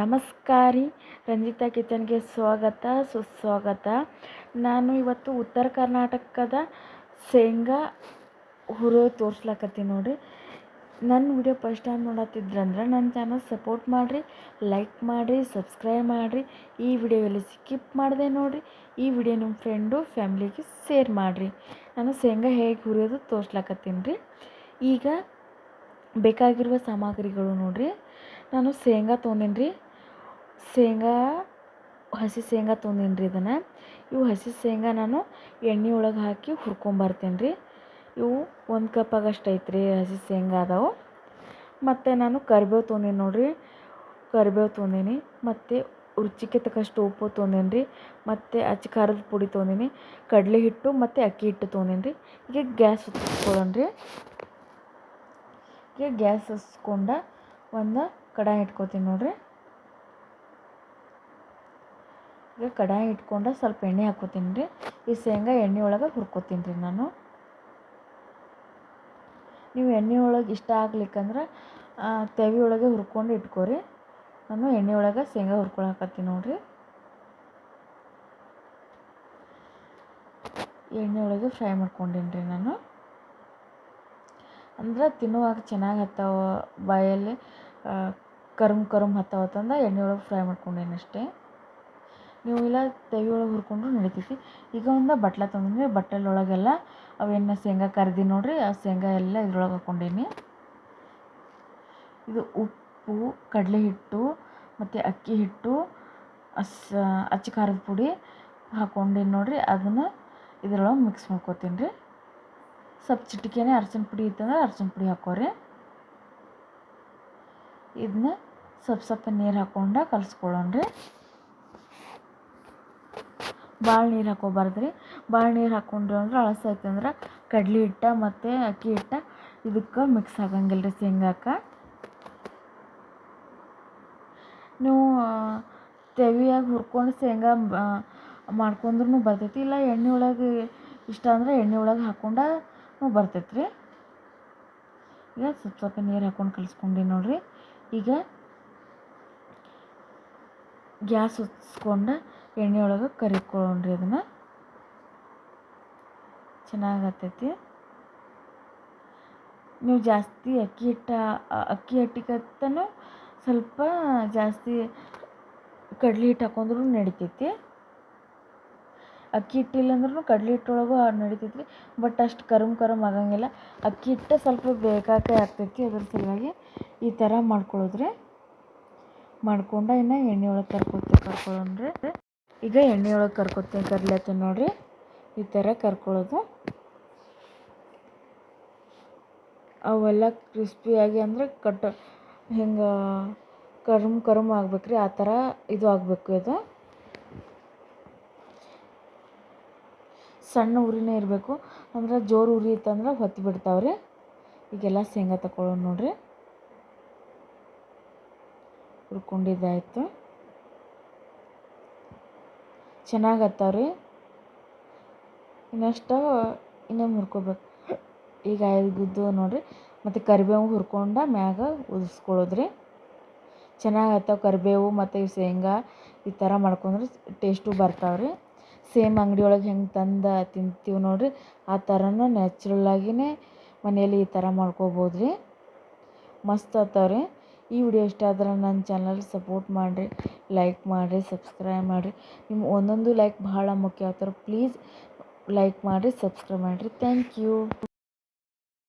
ನಮಸ್ಕಾರಿ. ರಂಜಿತಾ ಕಿಚನ್ಗೆ ಸ್ವಾಗತ, ಸುಸ್ವಾಗತ. ನಾನು ಇವತ್ತು ಉತ್ತರ ಕರ್ನಾಟಕದ ಶೇಂಗಾ ಹುರಿಯೋದು ತೋರ್ಸ್ಲಕತ್ತೀನಿ ನೋಡಿರಿ. ನನ್ನ ವಿಡಿಯೋ ಫಸ್ಟ್ ಟೈಮ್ ನೋಡತ್ತಿದ್ರಂದ್ರೆ ನನ್ನ ಚಾನಲ್ ಸಪೋರ್ಟ್ ಮಾಡಿರಿ, ಲೈಕ್ ಮಾಡಿರಿ, ಸಬ್ಸ್ಕ್ರೈಬ್ ಮಾಡಿರಿ. ಈ ವಿಡಿಯೋದಲ್ಲಿ ಸ್ಕಿಪ್ ಮಾಡಿದೆ ನೋಡಿರಿ. ಈ ವಿಡಿಯೋ ನಿಮ್ಮ ಫ್ರೆಂಡು, ಫ್ಯಾಮ್ಲಿಗೆ ಶೇರ್ ಮಾಡಿರಿ. ನಾನು ಶೇಂಗಾ ಹೇಗೆ ಹುರಿಯೋದು ತೋರಿಸ್ಲಾಕತ್ತೀನಿ ರೀ. ಈಗ ಬೇಕಾಗಿರುವ ಸಾಮಗ್ರಿಗಳು ನೋಡಿರಿ. ನಾನು ಶೇಂಗಾ ತೊಗೊಂಡೀನಿ ರೀ ಶೇಂಗಾ, ಹಸಿ ಶೇಂಗಾ ತೊಗೊಂಡೀನಿ ರೀ ಇದನ್ನು. ಇವು ಹಸಿ ಶೇಂಗಾ ನಾನು ಎಣ್ಣೆ ಒಳಗೆ ಹಾಕಿ ಹುರ್ಕೊಂಬರ್ತೇನೆ ರೀ ಇವು ಒಂದು ಕಪ್ ಆಗಷ್ಟು ರೀ ಹಸಿ ಶೇಂಗಾ ಅದಾವು. ಮತ್ತು ನಾನು ಕರಿಬೇವು ತೊಗೊಂಡೀನಿ ನೋಡಿರಿ. ಕರಿಬೇವು ತೊಗೊಂಡೀನಿ. ಮತ್ತು ರುಚಿಗೆ ತಕ್ಕಷ್ಟು ಉಪ್ಪು ತೊಗೊಂಡೀನಿ ರೀ ಮತ್ತು ಅಚ್ಚ ಖಾರದ ಪುಡಿ ತೊಗೊಂಡೀನಿ. ಕಡಲೆ ಹಿಟ್ಟು ಮತ್ತು ಅಕ್ಕಿ ಹಿಟ್ಟು ತೊಗೊಂಡೀನಿ ರೀ ಈಗ ಗ್ಯಾಸ್ ಹಚ್ಕೊಳ್ಳೋಣ ರೀ ಈಗ ಗ್ಯಾಸ್ ಹಚ್ಕೊಂಡ ಒಂದು ಕಡಾಯಿ ಇಟ್ಕೋತೀನಿ ನೋಡ್ರಿ. ಈಗ ಕಡಾಯಿ ಇಟ್ಕೊಂಡು ಸ್ವಲ್ಪ ಎಣ್ಣೆ ಹಾಕೋತೀನಿ ರೀ. ಈ ಶೇಂಗಾ ಎಣ್ಣೆ ಒಳಗೆ ಹುರ್ಕೋತೀನಿ ರೀ ನಾನು. ನೀವು ಎಣ್ಣೆ ಒಳಗೆ ಇಷ್ಟ ಆಗ್ಲಿಕ್ಕಂದ್ರೆ ತೆವಿ ಒಳಗೆ ಹುರ್ಕೊಂಡು ಇಟ್ಕೋರಿ. ನಾನು ಎಣ್ಣೆ ಒಳಗೆ ಶೇಂಗಾ ಹುರ್ಕೊಳಕತ್ತೀನಿ ನೋಡಿರಿ. ಎಣ್ಣೆ ಒಳಗೆ ಫ್ರೈ ಮಾಡ್ಕೊಂಡೀನಿ ರೀ ನಾನು. ಅಂದ್ರೆ ತಿನ್ನುವಾಗ ಚೆನ್ನಾಗಿ ಹತ್ತಾವ ಬಾಯಲ್ಲಿ ಕರುಮ್ ಕರುಮ್ ಹತ್ತಾವತ್ತಂದ ಎಣ್ಣೆ ಒಳಗೆ ಫ್ರೈ ಮಾಡ್ಕೊಂಡೇನಿ ಅಷ್ಟೇ. ನೀವು ಇಲ್ಲ ತೆವಿ ಒಳಗೆ ಹುರ್ಕೊಂಡ್ರು ನಡಿತೈತಿ. ಈಗ ಒಂದು ಬಟ್ಲ ತೊಗೊಂಡ್ರಿ ಬಟ್ಟಲೊಳಗೆಲ್ಲ ಅವೇನು ಶೇಂಗಾ ಕರ್ದಿ ನೋಡಿರಿ, ಆ ಶೇಂಗಾ ಎಲ್ಲ ಇದ್ರೊಳಗೆ ಹಾಕ್ಕೊಂಡೇನಿ ಇದು ಉಪ್ಪು, ಕಡಲೆ ಹಿಟ್ಟು ಮತ್ತು ಅಕ್ಕಿ ಹಿಟ್ಟು, ಅಸ್, ಅಚ್ಚ ಖಾರದ ಪುಡಿ ಹಾಕ್ಕೊಂಡೇನು ನೋಡಿರಿ. ಅದನ್ನು ಇದ್ರೊಳಗೆ ಮಿಕ್ಸ್ ಮಾಡ್ಕೊತೀನಿ ರೀ. ಸ್ವಲ್ಪ ಚಿಟಿಕೆನೇ ಅರ್ಶಿನ ಪುಡಿ ಇತ್ತಂದ್ರೆ ಅರ್ಸಿನ ಪುಡಿ ಹಾಕೋರಿ. ಇದನ್ನ ಸ್ವಲ್ಪ ಸ್ವಲ್ಪ ನೀರು ಹಾಕ್ಕೊಂಡು ಕಲಸ್ಕೊಳ್ಳೋಣ ರೀ. ಭಾಳ ನೀರು ಹಾಕೋಬಾರ್ದು ರೀ. ಭಾಳ ನೀರು ಹಾಕ್ಕೊಂಡ್ರಿ ಅಂದ್ರೆ ಅಂದ್ರೆ ಕಡ್ಲಿ ಹಿಟ್ಟ ಮತ್ತು ಅಕ್ಕಿ ಹಿಟ್ಟ ಇದಕ್ಕೆ ಮಿಕ್ಸ್ ಆಗಂಗಿಲ್ಲ ರೀ ಶೇಂಗಾಕ್ಕೆ ನೀವು ತೆವಿಯಾಗಿ ಹುರ್ಕೊಂಡು ಶೇಂಗಾ ಮಾಡ್ಕೊಂಡ್ರೂ ಬರ್ತೈತಿ, ಇಲ್ಲ ಎಣ್ಣೆ ಒಳಗೆ ಇಷ್ಟ ಅಂದರೆ ಎಣ್ಣೆ ಒಳಗೆ ಹಾಕ್ಕೊಂಡು ಬರ್ತೈತೆ ರೀ ಈಗ ಸ್ವಲ್ಪ ಸ್ವಲ್ಪ ನೀರು ಹಾಕ್ಕೊಂಡು ಕಲಿಸ್ಕೊಂಡಿ ನೋಡಿರಿ. ಈಗ ಗ್ಯಾಸ್ ಹೊತ್ಸ್ಕೊಂಡು ಎಣ್ಣೆ ಒಳಗೆ ಕರಿಕೊಳ್ಳೋಣ್ರಿ ಅದನ್ನು. ಚೆನ್ನಾಗತ್ತೈತಿ ನೀವು ಜಾಸ್ತಿ ಅಕ್ಕಿ ಹಿಟ್ಟ, ಅಕ್ಕಿ ಹಿಟ್ಟಿಗತ್ತನೂ ಸ್ವಲ್ಪ ಜಾಸ್ತಿ ಕಡ್ಲೆ ಹಿಟ್ಟು ಹಾಕೊಂಡ್ರೂ ನಡಿತೈತಿ. ಅಕ್ಕಿ ಹಿಟ್ಟಿಲ್ಲ ಅಂದ್ರೂ ಕಡ್ಲೆ ಹಿಟ್ಟೊಳಗೂ ನಡಿತೈತಿ ರೀ ಬಟ್ ಅಷ್ಟು ಕರುಮ್ ಕರುಮ್ ಆಗಂಗಿಲ್ಲ. ಅಕ್ಕಿ ಹಿಟ್ಟು ಸ್ವಲ್ಪ ಬೇಕಾಕೆ ಆಗ್ತೈತಿ, ಅದ್ರ ಸಲುವಾಗಿ ಈ ಥರ ಮಾಡ್ಕೊಳ್ಳೋದ್ರಿ ಮಾಡ್ಕೊಂಡು ಇನ್ನು ಎಣ್ಣೆ ಒಳಗೆ ಕರ್ಕೊತೀವಿ ಕರ್ಕೊಳ್ಳೋಣ್ರಿ ಈಗ ಎಣ್ಣೆ ಒಳಗೆ ಕರ್ಕೊತೀನಿ ಕರ್ಲತ್ತೀನಿ ನೋಡಿರಿ, ಈ ಥರ ಕರ್ಕೊಳ್ಳೋದು ಅವೆಲ್ಲ ಕ್ರಿಸ್ಪಿಯಾಗಿ ಅಂದರೆ ಕಟ್, ಹಿಂಗೆ ಕರುಮ್ ಕರುಮ್ ಆಗ್ಬೇಕು ರೀ ಆ ಥರ ಇದು ಆಗಬೇಕು ಇದು. ಸಣ್ಣ ಉರಿನೇ ಇರಬೇಕು. ಅಂದ್ರೆ ಜೋರು ಉರಿ ಇತ್ತಂದ್ರೆ ಹೊತ್ತು ಬಿಡ್ತಾವ್ರಿ. ಈಗೆಲ್ಲ ಶೇಂಗಾ ತಗೊಳ್ಳೋಣ ನೋಡ್ರಿ. ಹುರ್ಕೊಂಡಿದ್ದಾಯಿತು. ಚೆನ್ನಾಗಿ ಹತ್ತಾವ್ರಿ ಇನ್ನಷ್ಟು ಇನ್ನೂ ಹುರ್ಕೋಬೇಕು ಈಗ ಗುದ್ದು ನೋಡಿರಿ. ಮತ್ತು ಕರಿಬೇವು ಹುರ್ಕೊಂಡ ಮ್ಯಾಗ ಉದಿಸ್ಕೊಳ್ಳೋದ್ರಿ ಚೆನ್ನಾಗಿ ಹತ್ತಾವ ಕರಿಬೇವು ಮತ್ತು ಶೇಂಗಾ ಈ ಥರ ಮಾಡ್ಕೊಂಡ್ರೆ ಟೇಸ್ಟು ಬರ್ತಾವ್ರಿ. ಸೇಮ್ ಅಂಗಡಿ ಒಳಗೆ ಹೆಂಗೆ ತಂದು ತಿಂತೀವಿ ನೋಡಿರಿ, ಆ ಥರನೂ ನ್ಯಾಚುರಲ್ಲಾಗಿಯೇ ಮನೆಯಲ್ಲಿ ಈ ಥರ ಮಾಡ್ಕೊಬೋದು ರೀ ಮಸ್ತ್ ಆಗ್ತಾವ್ರಿ ಈ ವಿಡಿಯೋ ಇಷ್ಟ ಆದ್ರೆ ನನ್ನ ಚಾನಲ್ ಸಪೋರ್ಟ್ ಮಾಡಿರಿ ಲೈಕ್ ಮಾಡಿರಿ ಸಬ್ಸ್ಕ್ರೈಬ್ ಮಾಡಿರಿ. ನಿಮ್ಮ ಒಂದೊಂದು ಲೈಕ್ ಭಾಳ ಮುಖ್ಯ ಆಗ್ತಾರೆ ಪ್ಲೀಸ್ ಲೈಕ್ ಮಾಡಿರಿ ಸಬ್ಸ್ಕ್ರೈಬ್ ಮಾಡಿರಿ. Thank you